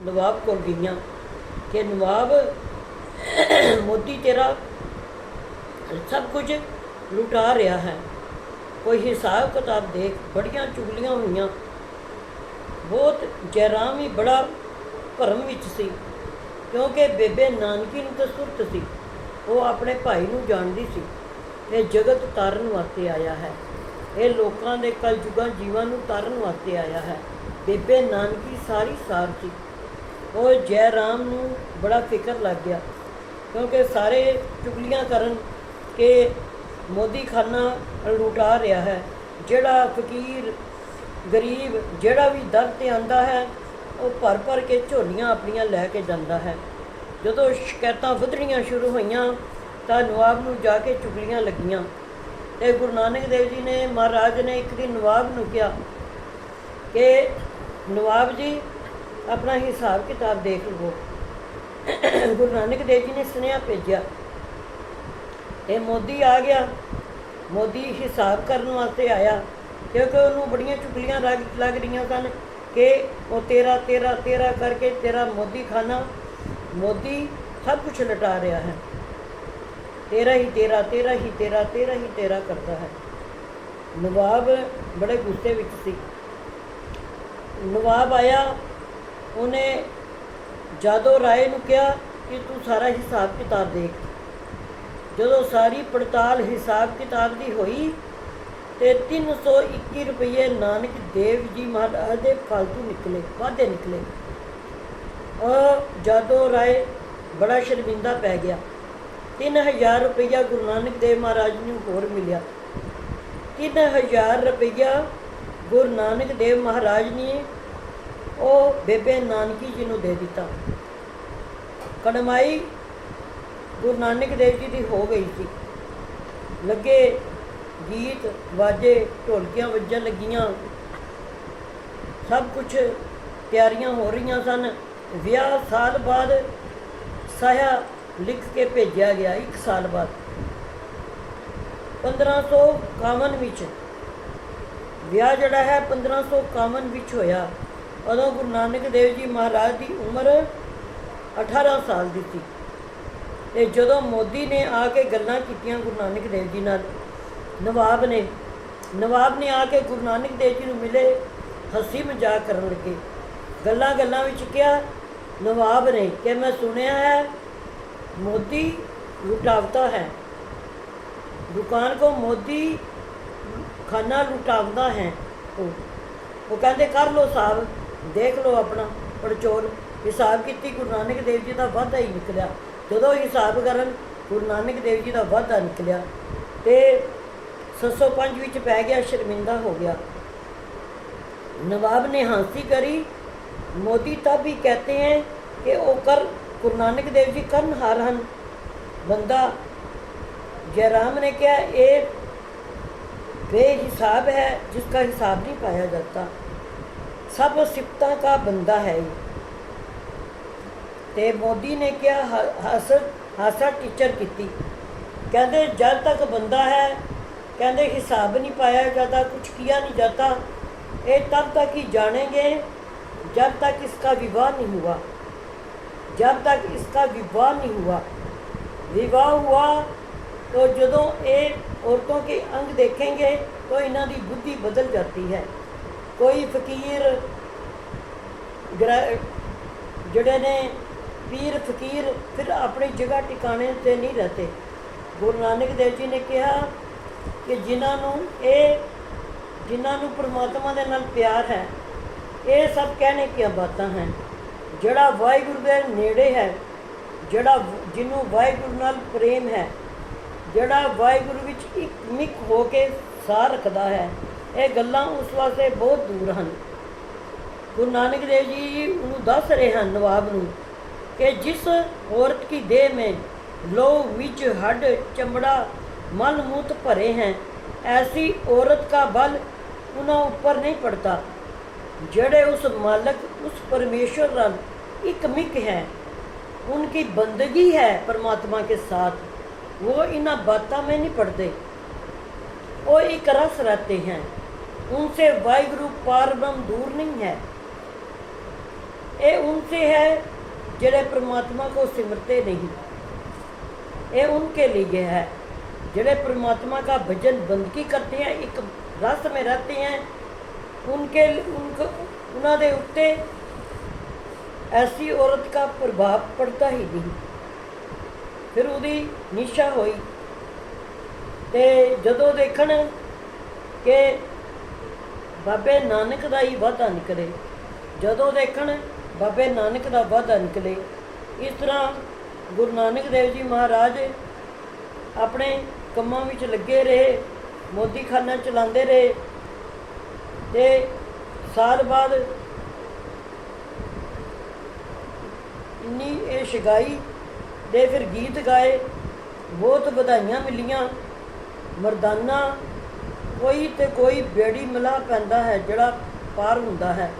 ਨਵਾਬ ਕੋਲ ਗਈਆਂ ਕਿ ਨਵਾਬ, ਮੋਦੀ ਤੇਰਾ ਸਭ ਕੁਝ ਲੁਟਾ ਰਿਹਾ ਹੈ। ਕੋਈ ਹਿਸਾਬ ਕਿਤਾਬ ਦੇਖ ਬੜੀਆਂ ਚੁਗਲੀਆਂ ਹੋਈਆਂ। ਬਹੁਤ ਜੈਰਾਮ ਹੀ ਬੜਾ ਭਰਮ ਵਿੱਚ ਸੀ, ਕਿਉਂਕਿ ਬੇਬੇ ਨਾਨਕੀ ਨੂੰ ਤਾਂ ਸੁਰਤ ਸੀ, ਉਹ ਆਪਣੇ ਭਾਈ ਨੂੰ ਜਾਣਦੀ ਸੀ ਇਹ ਜਗਤ ਤਾਰਨ ਵਾਸਤੇ ਆਇਆ ਹੈ। ਇਹ ਲੋਕਾਂ ਦੇ ਕਲਯੁਗਾਂ ਜੀਵਾਂ ਨੂੰ ਤਾਰਨ ਵਾਸਤੇ ਆਇਆ ਹੈ। ਬੇਬੇ ਨਾਨਕੀ ਸਾਰੀ ਸਾਰ ਸੀ। ਉਹ ਜੈ ਰਾਮ ਨੂੰ ਬੜਾ ਫਿਕਰ ਲੱਗ ਗਿਆ, ਕਿਉਂਕਿ ਸਾਰੇ ਚੁਗਲੀਆਂ ਕਰਨ ਕਿ ਮੋਦੀ ਖਾਨਾ ਲੁਟਾ ਰਿਹਾ ਹੈ। ਜਿਹੜਾ ਫਕੀਰ ਗਰੀਬ, ਜਿਹੜਾ ਵੀ ਦਰ ਤੇ ਆਂਦਾ ਹੈ, ਉਹ ਭਰ ਭਰ ਕੇ ਝੋਲੀਆਂ ਆਪਣੀਆਂ ਲੈ ਕੇ ਜਾਂਦਾ ਹੈ। ਜਦੋਂ ਸ਼ਿਕਾਇਤਾਂ ਵਧਣੀਆਂ ਸ਼ੁਰੂ ਹੋਈਆਂ, ਤਾਂ ਨਵਾਬ ਨੂੰ ਜਾ ਕੇ ਚੁਗਲੀਆਂ ਲੱਗੀਆਂ। ਤੇ ਗੁਰੂ ਨਾਨਕ ਦੇਵ ਜੀ ਨੇ ਮਹਾਰਾਜ ਨੇ ਇੱਕ ਦਿਨ ਨਵਾਬ ਨੂੰ ਕਿਹਾ ਕਿ ਨਵਾਬ ਜੀ ਆਪਣਾ ਹਿਸਾਬ ਕਿਤਾਬ ਦੇਖ ਲਵੋ। ਗੁਰੂ ਨਾਨਕ ਦੇਵ ਜੀ ਨੇ ਸੁਨੇਹਾ ਭੇਜਿਆ। ਇਹ ਮੋਦੀ ਆ ਗਿਆ। ਮੋਦੀ ਹਿਸਾਬ ਕਰਨ ਵਾਸਤੇ ਆਇਆ, ਕਿਉਂਕਿ ਉਹਨੂੰ ਬੜੀਆਂ ਚੁਗਲੀਆਂ ਲੱਗ ਲੱਗ ਰਹੀਆਂ ਸਨ ਕਿ ਉਹ ਤੇਰਾ ਤੇਰਾ ਤੇਰਾ ਕਰਕੇ ਤੇਰਾ ਮੋਦੀ ਖਾਨਾ, ਮੋਦੀ ਸਭ ਕੁਝ ਲਟਾ ਰਿਹਾ ਹੈ। ਤੇਰਾ ਹੀ ਤੇਰਾ ਤੇਰਾ ਹੀ ਤੇਰਾ ਤੇਰਾ ਹੀ ਤੇਰਾ ਕਰਦਾ ਹੈ। ਨਵਾਬ ਬੜੇ ਗੁੱਸੇ ਵਿੱਚ ਸੀ। ਨਵਾਬ ਆਇਆ ਉਹਨੇ ਜਾਦੋ ਰਾਏ ਨੂੰ ਕਿਹਾ ਕਿ ਤੂੰ ਸਾਰਾ ਹਿਸਾਬ ਕਿਤਾਬ ਦੇਖ, ਜਦੋਂ ਸਾਰੀ ਪੜਤਾਲ ਹਿਸਾਬ ਕਿਤਾਬ ਦੀ ਹੋਈ ਤੇ 321 ਰੁਪਏ ਨਾਨਕ ਦੇਵ ਜੀ ਮਹਾਰਾਜ ਦੇ ਫालतू ਨਿਕਲੇ, ਵਾਧੇ ਨਿਕਲੇ। ਉਹ ਜਾਦੋ ਰਾਏ ਬੜਾ ਸ਼ਰਮਿੰਦਾ ਪੈ ਗਿਆ 3000 ਰੁਪਇਆ ਗੁਰੂ ਨਾਨਕ ਦੇਵ ਮਹਾਰਾਜ ਨੂੰ ਹੋਰ ਮਿਲਿਆ। 3000 ਰੁਪਇਆ ਗੁਰੂ ਨਾਨਕ ਦੇਵ ਮਹਾਰਾਜ ਨੇ ਉਹ ਬੇਬੇ ਨਾਨਕੀ ਜੀ ਨੂੰ ਦੇ ਦਿੱਤਾ। ਕੜਮਾਈ ਗੁਰੂ ਨਾਨਕ ਦੇਵ ਜੀ ਦੀ ਹੋ ਗਈ ਸੀ। ਲੱਗੇ ਗੀਤ, ਵਾਜੇ, ਢੋਲਕੀਆਂ ਵੱਜਣ ਲੱਗੀਆਂ। ਸਭ ਕੁਝ ਤਿਆਰੀਆਂ ਹੋ ਰਹੀਆਂ ਸਨ। ਵਿਆਹ ਸਾਲ ਬਾਅਦ ਸਾਇਆ ਲਿਖ ਕੇ ਭੇਜਿਆ ਗਿਆ ਇੱਕ ਸਾਲ ਬਾਅਦ। 1551 ਵਿੱਚ, ਵਿਆਹ ਜਿਹੜਾ ਹੈ 1551 ਵਿੱਚ ਹੋਇਆ। ਉਦੋਂ ਗੁਰੂ ਨਾਨਕ ਦੇਵ ਜੀ ਮਹਾਰਾਜ ਦੀ ਉਮਰ 18 ਸਾਲ ਦੀ ਸੀ। ਤੇ ਜਦੋਂ ਮੋਦੀ ਨੇ ਆ ਕੇ ਗੱਲਾਂ ਕੀਤੀਆਂ ਗੁਰੂ ਨਾਨਕ ਦੇਵ ਜੀ ਨਾਲ, ਨਵਾਬ ਨੇ ਨਵਾਬ ਨੇ ਆ ਕੇ ਗੁਰੂ ਨਾਨਕ ਦੇਵ ਜੀ ਨੂੰ ਮਿਲੇ, ਹਸੀ ਮਜ਼ਾਕ ਕਰਨ ਲੱਗੇ। ਗੱਲਾਂ ਗੱਲਾਂ ਵਿੱਚ ਕਿਹਾ, ਨਵਾਬ ਨੇ ਕਿ ਮੈਂ ਸੁਣਿਆ ਹੈ, ਮੋਦੀ ਲੁਟਾਵਤਾ ਹੈ। ਦੁਕਾਨ ਕੋ ਮੋਦੀ ਖਾਨਾ ਲੁਟਾਵਦਾ ਹੈ। ਉਹ ਉਹ ਕਹਿੰਦੇ, ਕਰ ਲੋ ਸਾਹਿਬ ਦੇਖ ਲਓ ਆਪਣਾ ਪਰਚੋਲ ਹਿਸਾਬ ਕੀਤੀ ਗੁਰੂ ਨਾਨਕ ਦੇਵ ਜੀ ਦਾ ਵਾਧਾ ਹੀ ਨਿਕਲਿਆ। ਜਦੋਂ ਹਿਸਾਬ ਕਰਨ ਗੁਰੂ ਨਾਨਕ ਦੇਵ ਜੀ ਦਾ ਵਾਧਾ ਨਿਕਲਿਆ ਤੇ 705 ਵਿੱਚ ਪੈ ਗਿਆ, ਸ਼ਰਮਿੰਦਾ ਹੋ ਗਿਆ। ਨਵਾਬ ਨੇ ਹਾਂਸੀ ਕਰੀ। ਮੋਦੀ ਤਾਂ ਵੀ ਕਹਤੇ ਹੈ ਕਿ ਉਹ ਕਰ, ਗੁਰੂ ਨਾਨਕ ਦੇਵ ਜੀ ਕਰਨ ਹਾਰ ਹਨ। ਬੰਦਾ ਜੈਰਾਮ ਨੇ ਕਿਹਾ, ਇਹ ਬੇਹਿਸਾਬ ਹੈ ਜਿਸ ਦਾ ਹਿਸਾਬ ਨਹੀਂ ਪਾਇਆ ਜਾਂਦਾ। सिफता का बंदा है ये ਤੇ ਮੋਦੀ ਨੇ ਕਿਹਾ ਹ- ਹੱਸ ਹਾਸਾ ਟੀਚਰ ਕੀਤੀ ਕਹਿੰਦੇ ਜਦ ਤੱਕ ਬੰਦਾ ਹੈ ਕਹਿੰਦੇ ਹਿਸਾਬ नहीं पाया जाता कुछ किया नहीं जाता ये तब तक ही जानेंगे जब तक इसका विवाह नहीं हुआ जब तक इसका विवाह नहीं हुआ विवाह हुआ तो ਜਦੋਂ ਇਹ ਔਰਤों के अंग देखेंगे तो ਇਹਨਾਂ ਦੀ ਬੁੱਧੀ ਬਦਲ जाती है ਕੋਈ ਫਕੀਰ ਗ੍ਰ- ਜਿਹੜੇ ਨੇ ਪੀਰ ਫਕੀਰ ਫਿਰ ਆਪਣੀ ਜਗ੍ਹਾ ਟਿਕਾਣੇ ਤੇ ਨਹੀਂ ਰਹਤੇ ਗੁਰੂ ਨਾਨਕ ਦੇਵ ਜੀ ਨੇ ਕਿਹਾ ਕਿ ਜਿਨ੍ਹਾਂ ਨੂੰ ਇਹ, ਜਿਨ੍ਹਾਂ ਨੂੰ ਪ੍ਰਮਾਤਮਾ ਦੇ ਨਾਲ ਪਿਆਰ ਹੈ, ਇਹ ਸਭ ਕਹਿਣੇ ਕੀ ਬਾਤਾਂ ਹੈ ਜਿਹੜਾ ਵਾਹਿਗੁਰੂ ਦੇ ਨੇੜੇ ਹੈ, ਜਿਹੜਾ ਜਿਹਨੂੰ ਵਾਹਿਗੁਰੂ ਨਾਲ ਪ੍ਰੇਮ ਹੈ, ਜਿਹੜਾ ਵਾਹਿਗੁਰੂ ਵਿੱਚ ਇੱਕ ਮਿਕ ਹੋ ਕੇ ਸਾਹ ਰੱਖਦਾ ਹੈ ਇਹ ਗੱਲਾਂ ਉਸ ਵਾਸਤੇ ਬਹੁਤ ਦੂਰ ਹਨ ਗੁਰੂ ਨਾਨਕ ਦੇਵ ਜੀ ਉਹਨੂੰ ਦੱਸ ਰਹੇ ਹਨ ਨਵਾਬ ਨੂੰ ਕਿ ਜਿਸ औरत की देह में लो विच हड चमड़ा मल मूत भरे हैं ऐसी औरत का बल उन्हें ऊपर नहीं पड़ता जड़े उस मालक उस परमेश्वर नाल एक मिक है उनकी बंदगी है परमात्मा के साथ वो इन बातों में नहीं पड़ते वो एक रस रहते हैं उनसे वाहिगुरु पार ब्रह्म दूर नहीं है ये उनसे है जिन्हें परमात्मा को सिमरते नहीं ये उनके लिए है जिन्हें परमात्मा का भजन बंदगी करते हैं एक रस में रहते हैं उनके उनको उन्होंने उत्ते ऐसी औरत का प्रभाव पड़ता ही नहीं ਫਿਰ ਉਹਦੀ ਨਿਸ਼ਾ ਹੋਈ ਤੇ ਜਦੋਂ ਦੇਖਣ ਕਿ ਬਾਬੇ ਨਾਨਕ ਦਾ ਹੀ ਵਾਧਾ ਨਿਕਲੇ। ਜਦੋਂ ਦੇਖਣ ਬਾਬੇ ਨਾਨਕ ਦਾ ਵਾਧਾ ਨਿਕਲੇ, ਇਸ ਤਰ੍ਹਾਂ ਗੁਰੂ ਨਾਨਕ ਦੇਵ ਜੀ ਮਹਾਰਾਜ ਆਪਣੇ ਕੰਮਾਂ ਵਿੱਚ ਲੱਗੇ ਰਹੇ, ਮੋਦੀਖਾਨਾ ਚਲਾਉਂਦੇ ਰਹੇ ਤੇ ਸਾਲ ਬਾਅਦ ਇੰਨੀ ਇਹ ਸ਼ਗਾਈ ਦੇ ਫਿਰ ਗੀਤ ਗਾਏ, ਬਹੁਤ ਵਧਾਈਆਂ ਮਿਲੀਆਂ, ਮਰਦਾਨਾ ਕੋਈ ਤੇ ਕੋਈ ਬੇੜੀ ਮਿਲਾ ਪੈਂਦਾ ਹੈ ਜਿਹੜਾ ਪਾਰ ਹੁੰਦਾ ਹੈ।